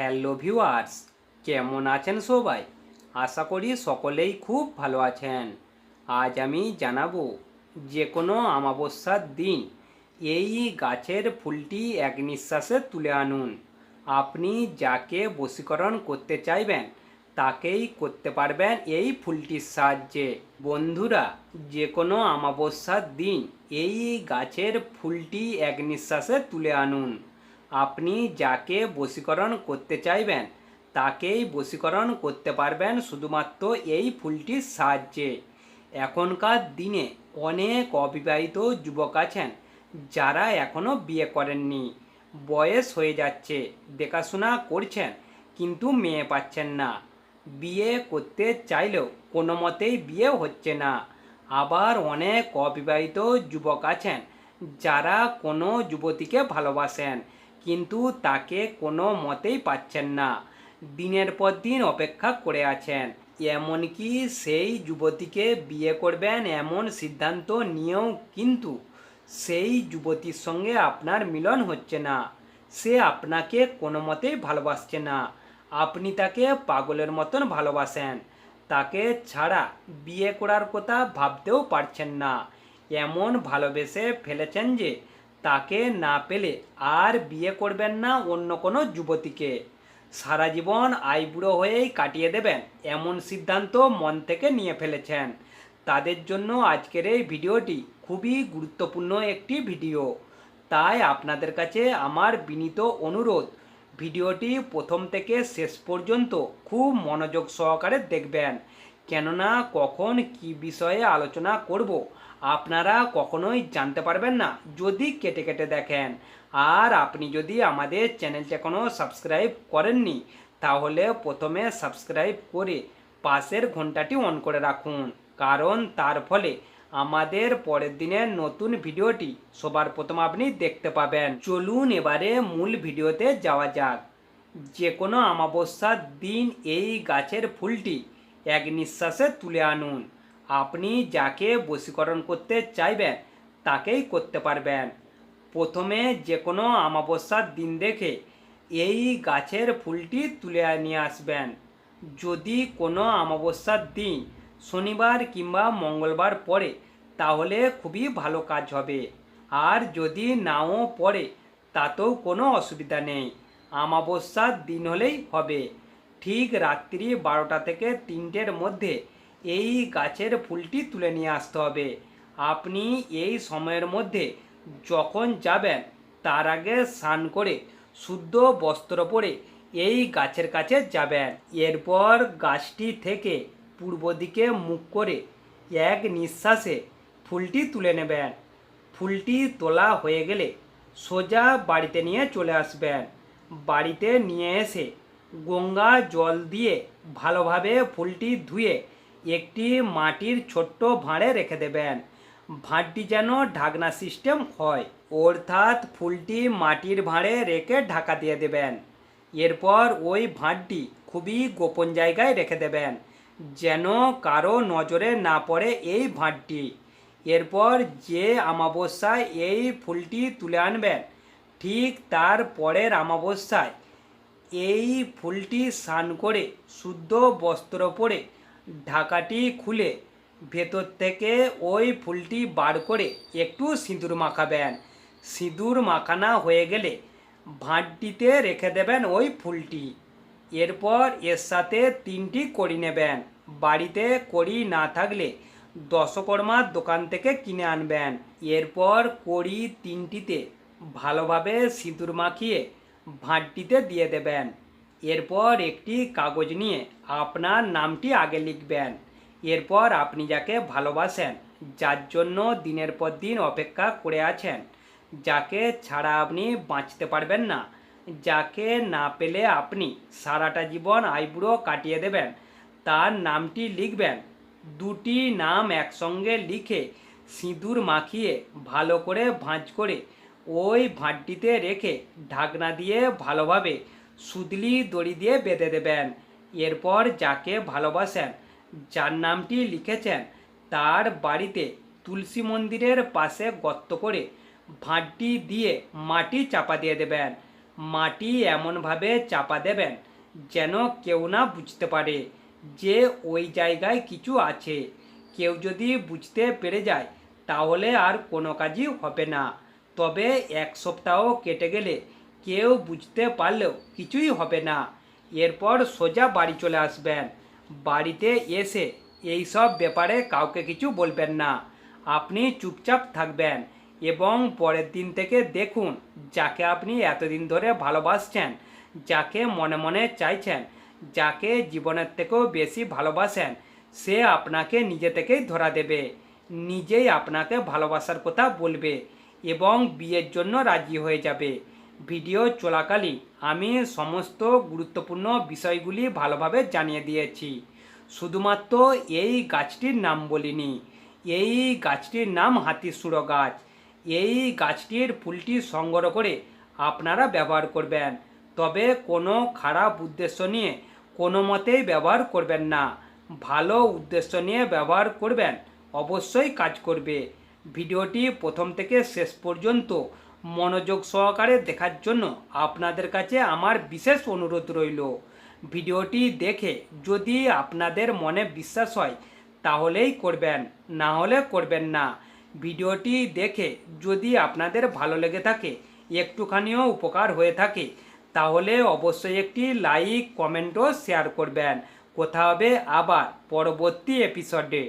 Hello viewers কেমন আছেন সবাই? আশা করি সকলেই খুব ভালো আছেন। আজ আমি জানাব যে কোনো অমাবস্যার দিন এই গাছের ফুলটি এক নিঃশ্বাসে তুলে আনুন। আপনি যাকে বশীকরণ করতে চাইবেন, তাকেই করতে পারবেন এই ফুলটির সাহায্যে। বন্ধুরা যে কোনো অমাবস্যার দিন এই গাছের ফুলটি এক নিঃশ্বাসে তুলে আনুন। আপনি যাকে বশীকরণ করতে চাইবেন, তাকেই বশীকরণ করতে পারবেন শুধুমাত্র এই ফুলটির সাহায্যে। এখনকার দিনে অনেক অবিবাহিত যুবক আছেন, যারা এখনও বিয়ে করেননি। বয়স হয়ে যাচ্ছে, দেখাশোনা করছেন, কিন্তু মেয়ে পাচ্ছেন না। বিয়ে করতে চাইলেও কোনো মতেই বিয়ে হচ্ছে না। আবার অনেক অবিবাহিত যুবক আছেন, যারা কোনো যুবতীকে ভালোবাসেন কিন্তু তাকে কোনো মতেই পাচ্ছেন না। দিনের পর দিন অপেক্ষা করে আছেন। এমনকি সেই যুবতীকে বিয়ে করবেন এমন সিদ্ধান্ত নিয়েও কিন্তু সেই যুবতীর সঙ্গে আপনার মিলন হচ্ছে না। সে আপনাকে কোনো মতেই ভালোবাসছে না। আপনি তাকে পাগলের মতন ভালোবাসেন। তাকে ছাড়া বিয়ে করার কথা ভাবতেও পারছেন না। এমন ভালোবেসে ফেলেছেন যে তাকে না পেলে আর বিয়ে করবেন না অন্য কোনো যুবতীকে। সারা জীবন আইবুড়ো হয়েই কাটিয়ে দেবেন, এমন সিদ্ধান্ত মন থেকে নিয়ে ফেলেছেন। তাদের জন্য আজকের এই ভিডিওটি খুবই গুরুত্বপূর্ণ একটি ভিডিও। তাই আপনাদের কাছে আমার বিনীত অনুরোধ, ভিডিওটি প্রথম থেকে শেষ পর্যন্ত খুব মনোযোগ সহকারে দেখবেন। কেননা কখন কি বিষয়ে আলোচনা করব, আপনারা কখনোই জানতে পারবেন না, যদি কেটে কেটে দেখেন। আর আপনি যদি আমাদের চ্যানেলটি এখনও সাবস্ক্রাইব করেননি, তাহলে প্রথমে সাবস্ক্রাইব করে পাশের ঘন্টাটি অন করে রাখুন, কারণ তার ফলে আমাদের পরের দিনের নতুন ভিডিওটি সবার প্রথম আপনি দেখতে পাবেন। চলুন এবারে মূল ভিডিওতে যাওয়া যাক। যে কোনো অমাবস্যার দিন এই গাছের ফুলটি এক নিঃশ্বাসে তুলে আনুন। আপনি যাকে বশীকরণ করতে চাইবেন, তাকেই করতে পারবেন। প্রথমে যে কোনো আমাবস্যার দিন দেখে এই গাছের ফুলটি তুলে নিয়ে আসবেন। যদি কোনো আমাবস্যার দিন শনিবার কিংবা মঙ্গলবার পড়ে, তাহলে খুবই ভালো কাজ হবে। আর যদি নাও পড়ে, তাতেও কোনো অসুবিধা নেই। আমাবস্যার দিন হলেই হবে। ঠিক রাত্রি বারোটা থেকে তিনটের মধ্যে এই গাছের ফুলটি তুলে নিয়ে আসতে হবে। আপনি এই সময়ের মধ্যে যখন যাবেন, তার আগে স্নান করে শুদ্ধ বস্ত্র পরে এই গাছের কাছে যাবেন। এরপর গাছটি থেকে পূর্ব দিকে মুখ করে এক নিঃশ্বাসে ফুলটি তুলে নেবেন। ফুলটি তোলা হয়ে গেলে সোজা বাড়িতে নিয়ে চলে আসবেন। বাড়িতে নিয়ে এসে গঙ্গা জল দিয়ে ভালোভাবে ফুলটি ধুয়ে একটি মাটির ছোট্ট ভাঁড়ে রেখে দেবেন। ভাঁড়টি যেন ঢাকনা সিস্টেম হয়, অর্থাৎ ফুলটি মাটির ভাঁড়ে রেখে ঢাকা দিয়ে দেবেন। এরপর ওই ভাঁড়টি খুবই গোপন জায়গায় রেখে দেবেন, যেন কারও নজরে না পড়ে এই ভাঁড়টি। এরপর যে অমাবস্যায় এই ফুলটি তুলে আনবেন, ঠিক তার পরের অমাবস্যায় এই ফুলটি স্নান করে শুদ্ধ বস্ত্র পরে ঢাকাটি খুলে ভেতর থেকে ওই ফুলটি বার করে একটু সিঁদুর মাখাবেন। সিঁদুর মাখানা হয়ে গেলে ভাঁটটিতে রেখে দেবেন ওই ফুলটি। এরপর এর সাথে তিনটি কড়ি নেবেন। বাড়িতে কড়ি না থাকলে দশকর্মার দোকান থেকে কিনে আনবেন। এরপর কড়ি তিনটিতে ভালোভাবে সিঁদুর মাখিয়ে ভাঁড়টিতে দিয়ে দেবেন। এরপর একটি কাগজ নিয়ে আপনার নামটি আগে লিখবেন। এরপর আপনি যাকে ভালোবাসেন, যার জন্য দিনের পর দিন অপেক্ষা করে আছেন, যাকে ছাড়া আপনি বাঁচতে পারবেন না, যাকে না পেলে আপনি সারাটা জীবন আইবুড়ো কাটিয়ে দেবেন, তার নামটি লিখবেন। দুটি নাম একসঙ্গে লিখে সিঁদুর মাখিয়ে ভালো করে ভাঁজ করে ওই ভাঁটটিতে রেখে ঢাকনা দিয়ে ভালোভাবে সুদলি দড়ি দিয়ে বেঁধে দেবেন। এরপর যাকে ভালোবাসেন, যার নামটি লিখেছেন, তার বাড়িতে তুলসী মন্দিরের পাশে গর্ত করে ভাঁটটি দিয়ে মাটি চাপা দিয়ে দেবেন। মাটি এমনভাবে চাপা দেবেন যেন কেউ না বুঝতে পারে যে ওই জায়গায় কিছু আছে। কেউ যদি বুঝতে পেরে যায়, তাহলে আর কোনো কাজই হবে না। তবে এক সপ্তাহ কেটে গেলে কেউ বুঝতে পারলেও কিছুই হবে না। এরপর সোজা বাড়ি চলে আসবেন। বাড়িতে এসে এই সব ব্যাপারে কাউকে কিছু বলবেন না। আপনি চুপচাপ থাকবেন এবং পরের দিন থেকে দেখুন যাকে আপনি এতদিন ধরে ভালোবাসছেন, যাকে মনে মনে চাইছেন, যাকে জীবনের থেকেও বেশি ভালোবাসেন, সে আপনাকে নিজে থেকেই ধরা দেবে। নিজেই আপনাকে ভালোবাসার কথা বলবে। এবং বিয়ের জন্য রাজি হয়ে যাবে। ভিডিও চলাকালীন আমি সমস্ত গুরুত্বপূর্ণ বিষয়গুলি ভালোভাবে জানিয়ে দিয়েছি। শুধুমাত্র এই গাছটির নাম বলিনি। এই গাছটির নাম হাতিসুড়ো গাছ। এই গাছটির ফুলটি সংগ্রহ করে আপনারা ব্যবহার করবেন। তবে কোনো খারাপ উদ্দেশ্য নিয়ে কোনো মতেই ব্যবহার করবেন না। ভালো উদ্দেশ্য নিয়ে ব্যবহার করবেন, অবশ্যই কাজ করবে। ভিডিওটি প্রথম থেকে শেষ পর্যন্ত মনোযোগ সহকারে দেখার জন্য আপনাদের কাছে আমার বিশেষ অনুরোধ রইল। ভিডিওটি দেখে যদি আপনাদের মনে বিশ্বাস হয়, তাহলেই করবেন, না হলে করবেন না। ভিডিওটি দেখে যদি আপনাদের ভালো লেগে থাকে, একটুখানিও উপকার হয়ে থাকে, তাহলে অবশ্যই একটি লাইক, কমেন্টও শেয়ার করবেন। কথা হবে আবার পরবর্তী এপিসোডে।